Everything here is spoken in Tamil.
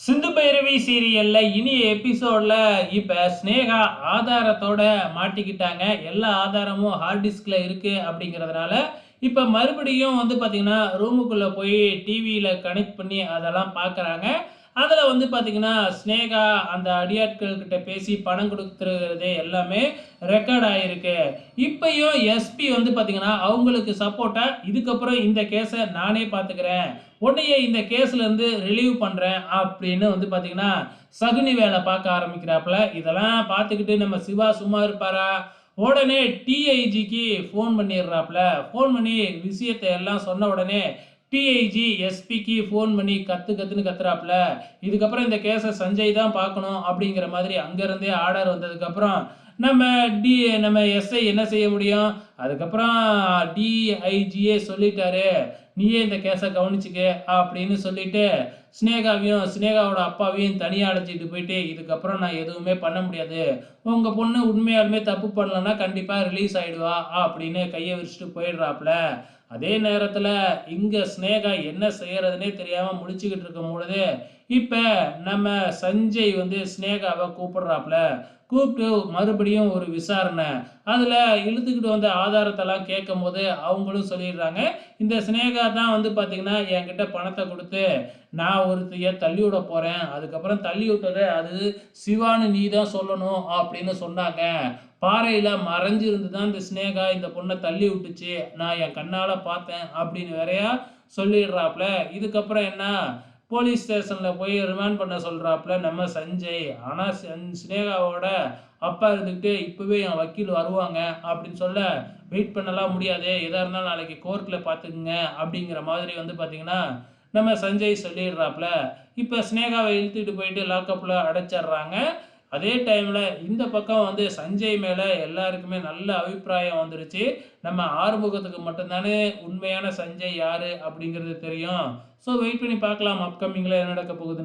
சிந்து பைரவி சீரியல்ல இனி எபிசோட்ல இப்ப ஸ்னேகா ஆதாரத்தோட மாட்டிக்கிட்டாங்க. எல்லா ஆதாரமும் ஹார்ட் டிஸ்க்ல இருக்கு அப்படிங்கிறதுனால இப்ப மறுபடியும் வந்து பாத்தீங்கன்னா ரூமுக்குள்ள போய் டிவியில கனெக்ட் பண்ணி அதெல்லாம் பாக்குறாங்க. அதில் வந்து பார்த்திங்கன்னா ஸ்னேகா அந்த அடியாட்கள்கிட்ட பேசி பணம் கொடுத்துருக்கிறது எல்லாமே ரெக்கார்ட் ஆகிருக்கு இப்பையும் எஸ்பி வந்து பார்த்திங்கன்னா அவங்களுக்கு சப்போர்ட்டாக இதுக்கப்புறம் இந்த கேஸை நானே பார்த்துக்கிறேன் உன்னையே இந்த கேஸ்லேருந்து ரிலீவ் பண்ணுறேன் அப்படின்னு வந்து பார்த்திங்கன்னா சகுனி வேலை பார்க்க ஆரம்பிக்கிறாப்புல. இதெல்லாம் பார்த்துக்கிட்டு நம்ம சிவா சும்மா இருப்பாரா? உடனே டிஐஜிக்கு ஃபோன் பண்ணிடுறாப்புல. ஃபோன் பண்ணி விஷயத்தை எல்லாம் சொன்ன உடனே டிஐஜி எஸ்பிக்கு ஃபோன் பண்ணி கத்து கத்துன்னு கத்துறாப்புல இதுக்கப்புறம் இந்த கேஸை சஞ்சய் தான் பார்க்கணும் அப்படிங்கிற மாதிரி அங்கேருந்தே ஆர்டர் வந்ததுக்கப்புறம் நம்ம டி நம்ம எஸ்ஐ என்ன செய்ய முடியும்? அதுக்கப்புறம் டிஐஜியே சொல்லிட்டாரு. நீயே இந்த கேஸை கவனிச்சுக்க அப்படின்னு சொல்லிட்டு ஸ்னேகாவையும் ஸ்னேகாவோட அப்பாவையும் தனியாக அழைச்சிட்டு போயிட்டு இதுக்கப்புறம் நான் எதுவுமே பண்ண முடியாது. உங்கள் பொண்ணு உண்மையாலுமே தப்பு பண்ணலன்னா கண்டிப்பாக ரிலீஸ் ஆகிடுவா அப்படின்னு கையை விரிச்சிட்டு போயிடுறாப்புல. அதே நேரத்தில் இங்கே ஸ்னேகா என்ன செய்கிறதுனே தெரியாமல் முடிச்சுக்கிட்டு இருக்கும் பொழுது இப்போ நம்ம சஞ்சய் வந்து ஸ்னேகாவை கூப்பிடுறாப்புல. கூப்பிட்டு மறுபடியும் ஒரு விசாரணை. அதில் இழுத்துக்கிட்டு வந்த ஆதாரத்தெல்லாம் கேட்கும் போது அவங்களும் சொல்லிடுறாங்க. இந்த ஸ்னேகா தான் வந்து பார்த்திங்கன்னா என்கிட்ட பணத்தை கொடுத்து நான் ஒருத்தைய தள்ளி விட போகிறேன் அதுக்கப்புறம் தள்ளி விட்டதை அது சிவான்னு நீ தான் சொல்லணும் அப்படின்னு சொன்னாங்க. பாறையில் மறைஞ்சிருந்து தான் இந்த ஸ்னேகா இந்த பொண்ணை தள்ளி விட்டுச்சு. நான் என் கண்ணால் பார்த்தேன் அப்படின்னு வேறையா சொல்லிடுறாப்புல இதுக்கப்புறம் என்ன? போலீஸ் ஸ்டேஷனில் போய் ரிமாண்ட் பண்ண சொல்கிறாப்புல நம்ம சஞ்சய். ஆனால் ஸ்னேகாவோட அப்பா இருந்துக்கிட்டு இப்போவே என் வக்கீல் வருவாங்க அப்படின்னு சொல்ல வெயிட் பண்ணலாம் முடியாது. எதாக இருந்தாலும் நாளைக்கு கோர்ட்டில் பார்த்துக்குங்க அப்படிங்கிற மாதிரி வந்து பார்த்திங்கன்னா நம்ம சஞ்சய் சொல்லிடுறாப்புல. இப்போ ஸ்னேகாவை இழுத்துட்டு போயிட்டு லாக்கப்பில் அடைச்சிட்றாங்க. அதே டைமில் இந்த பக்கம் வந்து சஞ்சய் மேலே எல்லாருக்குமே நல்ல அபிப்பிராயம் வந்துருச்சு. நம்ம ஆறுமுகத்துக்கு மட்டும்தானே உண்மையான சஞ்சய் யார் அப்படிங்கிறது தெரியும். ஸோ வெயிட் பண்ணி பார்க்கலாம். அப்கமிங்கில் என்ன நடக்க போகுது